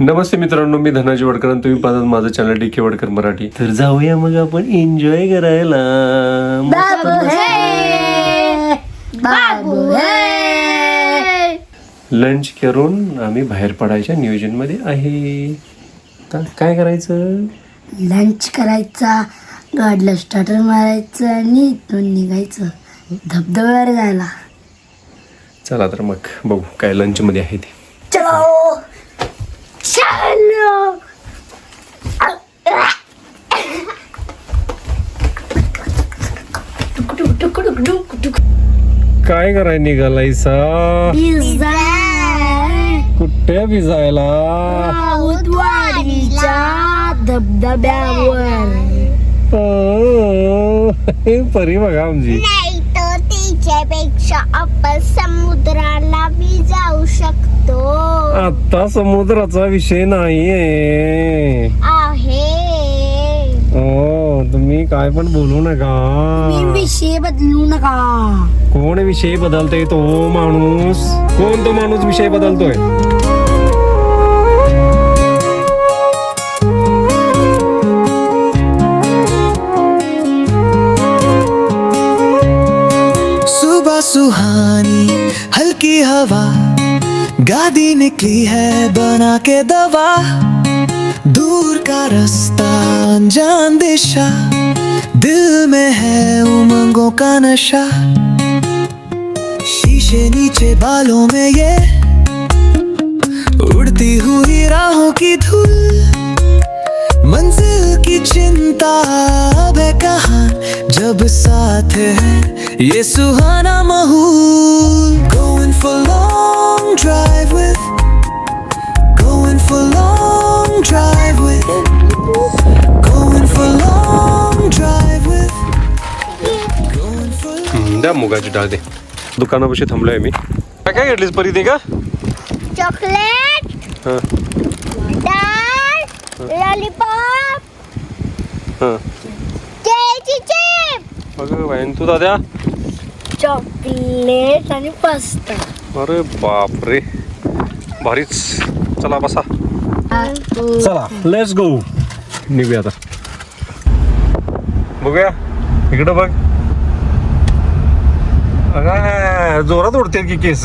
नमस्ते मित्रांनो मी धनाजी वडकर आणि तुम्ही पाहतात माझं channel D K Wadkar Marathi. तर जाऊया मग आपण एन्जॉय करायला. बाबू है! बाबू है! लंच करून आम्ही बाहेर पडायच्या नियोजनमध्ये आहे. आता काय करायचं? लंच करायचा गाडीला स्टार्टर मारायचं आणि इथून निघायचं. धबधब्यावर जायला. चला तर मग बघू काय लंच मध्ये आहे ते चलो चलो काय कराय निघालायसा पिझ्झा कुठे भिजायला? धबधब्यावर. परी बघा आमची. आपण समुद्राला बी जाऊ शकतो. आता समुद्राचा विषय नाहीये आहे हो तुम्ही काय पण बोलू नका. विषय बदलू नका. कोण विषय बदलतोय तो माणूस? कोण तो माणूस विषय बदलतोय? सुबह सुहानी हल्की हवा गाड़ी निकली है बना के दवा दूर का रास्ता अनजान दिशा। दिल में है उमंगों का नशा। शीशे नीचे बालों में ये उड़ती हुई राहों की धूल। मंजिल की चिंता, अब कहाँ? जब साथ है ये सुहाना माहौल। Going for long drive with, Going for long द्या मुगाची डाळ दे. दुकानापाशी थांबलोय मी. काय काय घेतलीस परी ते का? चॉकलेट हा, डाळ लॉलीपॉप हा. केळीची चिप. अगं बाई, आणि तू दाद्या. चॉकलेट आणि पास्ता. अरे बापरे. भारीच. चला बसा. चला लेट्स गो निघूया आता. बघूया. इकडं बघ. अगं, जोरात उडते की केस.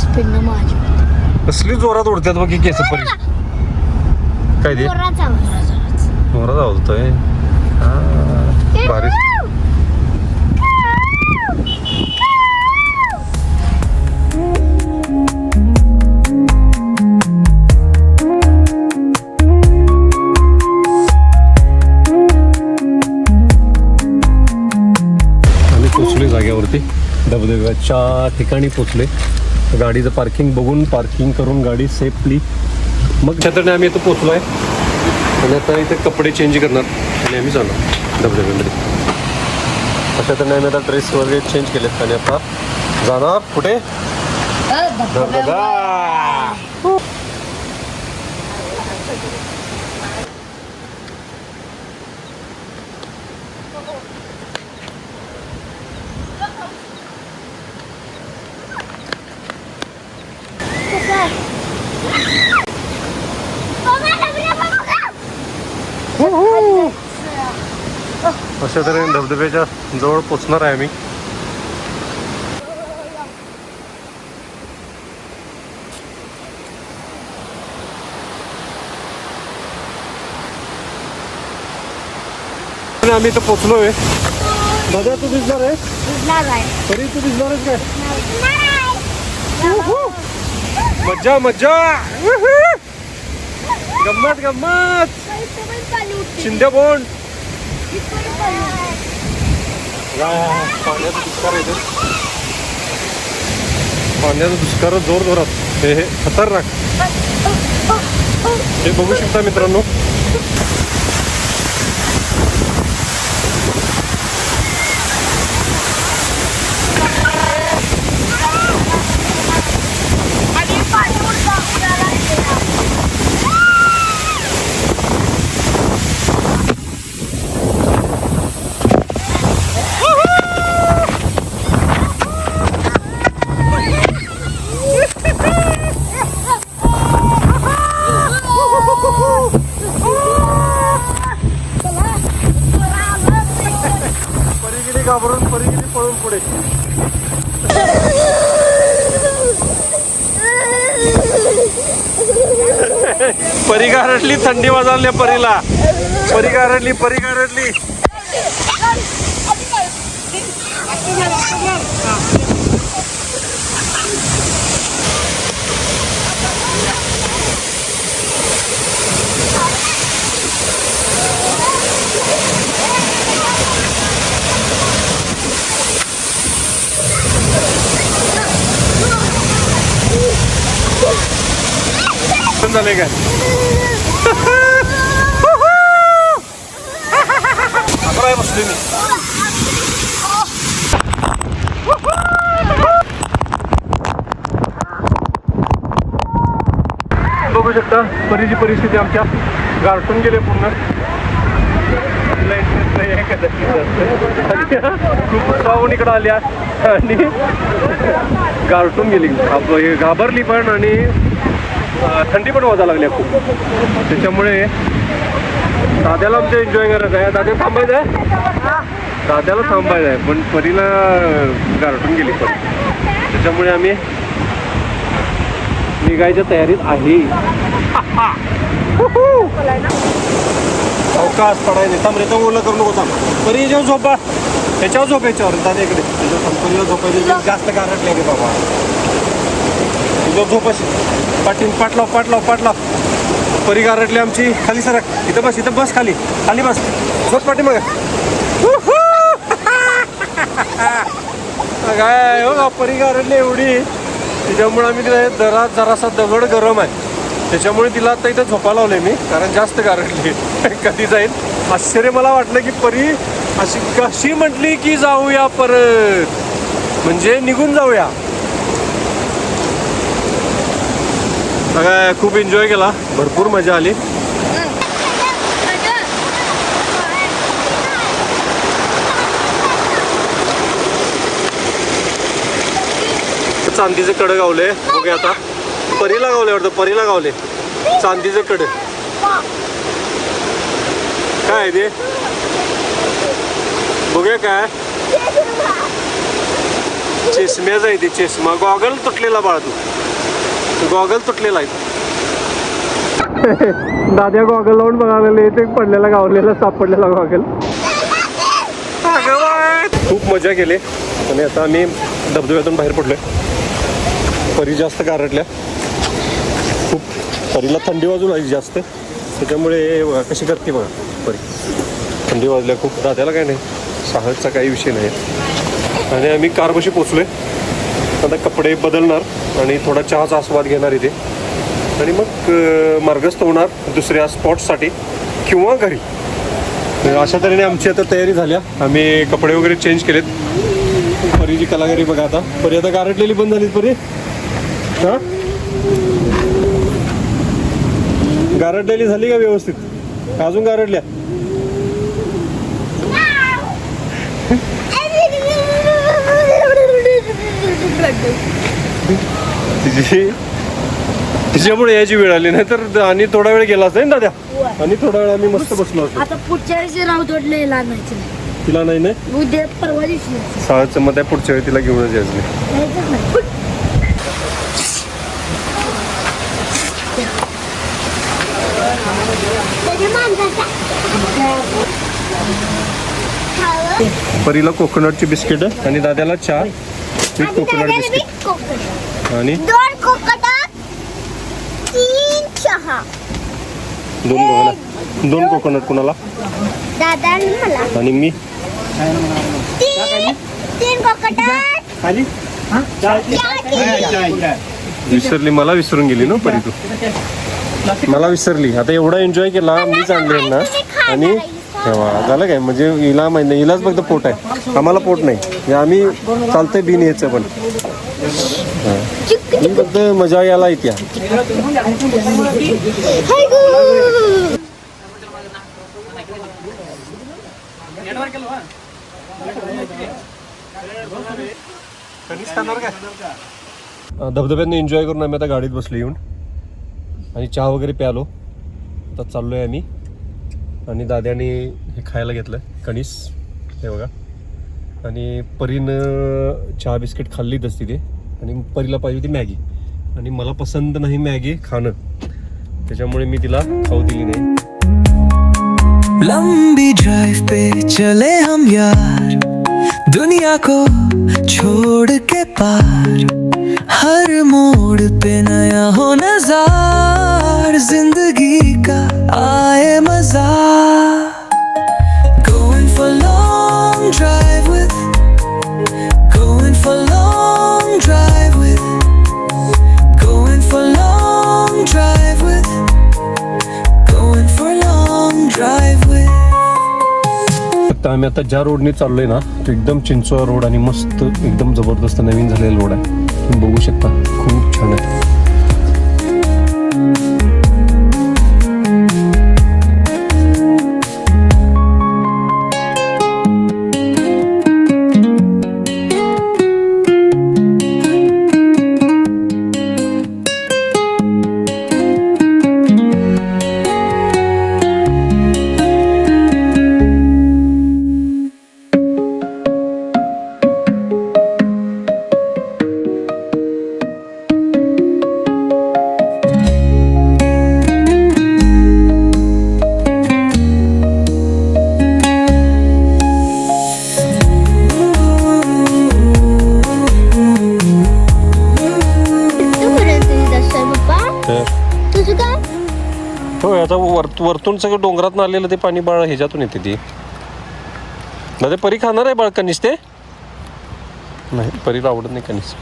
स्पीड माझी. कसली जोरात उडतात बघ की केस परी काय ते? जोराचा जोरात आवडतोय. भारी. जागेवरती धबधब्याच्या ठिकाणी पोचले गाडीचं पार्किंग बघून पार्किंग करून गाडी सेफली मग छत्रने आम्ही इथं पोचलो आहे आणि आता इथे कपडे चेंज करणार. आणि आम्ही जाणार धबधब्यामध्ये. अशा तऱ्हेने आम्ही आता ड्रेस वगैरे चेंज केलेत. आणि आता जाणार कुठे? धबधबा. अशा तऱ्हेने धबधब्याच्या जवळ पोचणार आहे आम्ही. आम्ही इथं पोचलोय. दादा तू दिसणार आहे? तरी तू दिसणारच काय? मज्जा मज्जा. गंमत गंमत. शिंदे बोंड पाण्याचा दुष्काळ येतो पाण्याचा दुष्काळ जोर जोरात हे हे खतरनाक. हे बघू शकता मित्रांनो इथून पुढे परी गारडली थंडी वाजवल्या परीला परी गारडली परी गारडली पण झाले काय? अकरा बसले मी. बघू शकता परीची परिस्थिती आमच्या गारठून गेले पूर्ण. आहे खूप पाहून इकडं आल्या आणि गारठून गेली. घाब- घाबरली पण आणि थंडी पण वाजा लागली खूप. त्याच्यामुळे दाद्याला आमच्या एन्जॉय करायचं आहे. दाद्या थांबायचं आहे? दाद्याला थांबायचं आहे पण परीला गारटून गेली पण. त्याच्यामुळे आम्ही निघायच्या तयारीत आहे. अवकाश पडायला थांब रे तर ओलं करू नको थांब. परी जेव्हा झोपा. त्याच्यावर झोप याच्यावर. दादा इकडे. त्याच्यावर थांब. परीला झोपायचं जास्त गारट नाही बाबा. तुझ्या झोपाशी पाटील पाटलाव पाटलाव पाटलाव. परी गारटली आमची. खाली सरक इथं बस इथं बस खाली. खाली बस. झोप पाठी मग. काय हो परी गारटली एवढी? त्याच्यामुळे आम्ही तिला जरा जरासा दगड गरम आहे. त्याच्यामुळे तिला आता इथं झोपा लावले मी कारण जास्त गारटली. कधी जाईल? आश्चर्य मला वाटलं की परी अशी कशी म्हटली की जाऊया परत. म्हणजे निघून जाऊया. सगळ्या खूप एन्जॉय केला. भरपूर मजा आली. चांदीचे कडे गावले. बघूया आता. परीला गावले वाटतं परीला गावले. चांदीचे कडे. काय आहे ते? बघूया काय चष्म्याच आहे ते चष्मा. गॉगल तुटलेला बाळ तू. गॉगल तुटलेला आहे. दाद्या गॉगल लावून बघायला ते पडलेला गावलेला सापडलेला गॉगल खूप मजा केली. आणि आता आम्ही धबधब्यातून बाहेर पडलोय. परी जास्त गारटल्या. खूप परीला थंडी वाजू लागली जास्त. त्याच्यामुळे कशी करते बघा परी. थंडी वाजल्या खूप. दाद्याला काय नाही साहसचा काही विषय नाही. आणि आम्ही कारपाशी पोचलोय. आता कपडे बदलणार आणि थोडा चहाचा आस्वाद घेणार इथे. आणि मग मार्गस्थ होणार दुसऱ्या स्पॉटसाठी किंवा घरी. अशा तऱ्हेने आमची आता तयारी झाल्या आम्ही कपडे वगैरे चेंज केलेत. परीची कलाकारी बघा आता. परी आता गारटलेली बंद झाली परी. हा? गारटलेली झाली का व्यवस्थित? अजून गारटल्या? तिची तिच्यामुळे यायची वेळ आली नाही तर आणि थोडा वेळ गेला असता ना दाद्या आणि थोडा वेळ आम्ही मस्त बसलो असतो आता पुढच्या वेळेस तिला नाही नाही? उद्या परवा दिवशी. सहाचं मग त्या पुढच्या वेळी तिला घेऊनच यायचं नाही. परीला कोकोनटची बिस्किट आणि दाद्याला चहा. विथ कोकोनट बिस्किट आणि? दोन कोकटात तीन चहा. दोन कोकोनट. दोन कोकोनट कुणाला? दादा आणि मला. आणि मी. तीन तीन तीन. विसरली मला विसरून गेली ना परी तू. मला विसरली. आता एवढा एन्जॉय केला मीच आणले ना आणि तेव्हा झालं काय? म्हणजे हिला माहिती नाही. हिलाच फक्त पोट आहे. आम्हाला पोट नाही. म्हणजे आम्ही चालतंय बिन यायचं पण. हा. फक्त मजा यायला येते. धबधब्याने एन्जॉय करून आम्ही आता गाडीत बसलो येऊन. आणि चहा वगैरे प्यालो. आता चाललोय आम्ही. आणि दाद्याने हे खायला घेतलं कणीस हे बघा. आणि परीनं चहा बिस्किट खाल्लीच असती ते आणि परीला पाहिजे होती मॅगी. आणि मला पसंत नाही मॅगी खाणं. त्याच्यामुळे मी तिला खाऊ दिली नाही. लंबी ड्राइव पे चले हम यार। दुनिया को छोड़ के पार। हर मोड़ पे नया हो नजार। जिंदगी का आ आम्ही आता ज्या रोडने चाललो आहे ना तो एकदम चिंचोळा रोड आणि मस्त एकदम जबरदस्त नवीन झालेला रोड आहे. तुम्ही बघू शकता खूप छान आहे. आता वर वरतून सगळं डोंगरात आलेलं ते पाणी बाळ ह्याच्यातून येते ती. ना ते परी खाणार आहे बाळ कनिस ते? नाही परीला आवडत नाही कनिस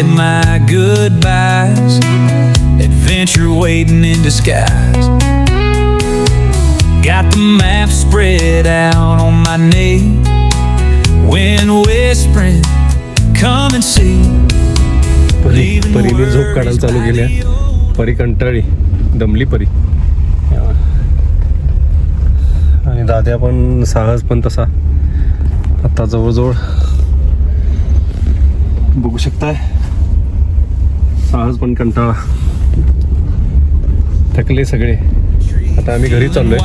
said my goodbyes. Adventure waiting in disguise. Got the map spread out on my knee. Wind whispering, come and see. परी परीने झोप काढायला चालू केल्या परी कंटाळी दमली परी आणि दाद्या पण साहस पण तसा आता जवळजवळ बघू शकताय साहस पण कंटाळा. थकले सगळे. आता आम्ही घरी चाललोय.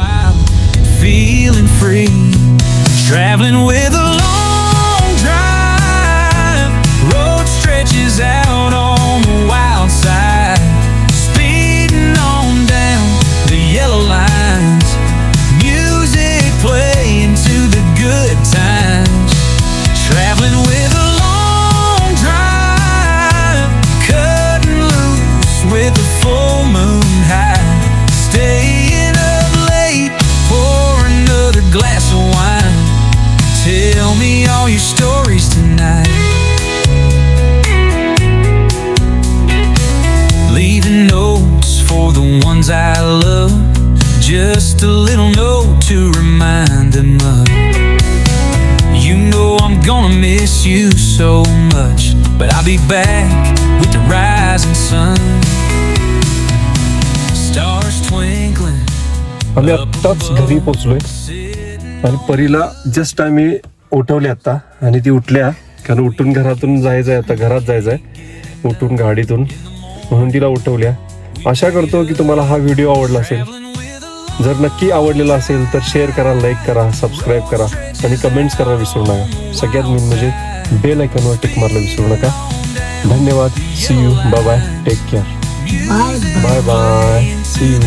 Just a little note to remind them of. You know I'm gonna miss you so much, but I'll be back with the rising sun. Stars twinkling. आम्ही आत्ताच घरी पोचलोय आणि परीला जस्ट आम्ही उठवले आता आणि ती उठल्या कारण उठून घरातून जायचं आहे आता घरात जायचं आहे उठून गाडीतून म्हणून तिला उठवल्या आशा करतो की तुम्हाला हा व्हिडिओ आवडला असेल जर नक्की आवडलेला असेल तर शेअर करा लाईक करा सबस्क्राईब करा आणि कमेंट्स करा विसरू नका. सगळ्यात मेन म्हणजे बेल आयकॉनवर टिक मारला विसरू नका. धन्यवाद. See you bye bye take care bye bye bye see you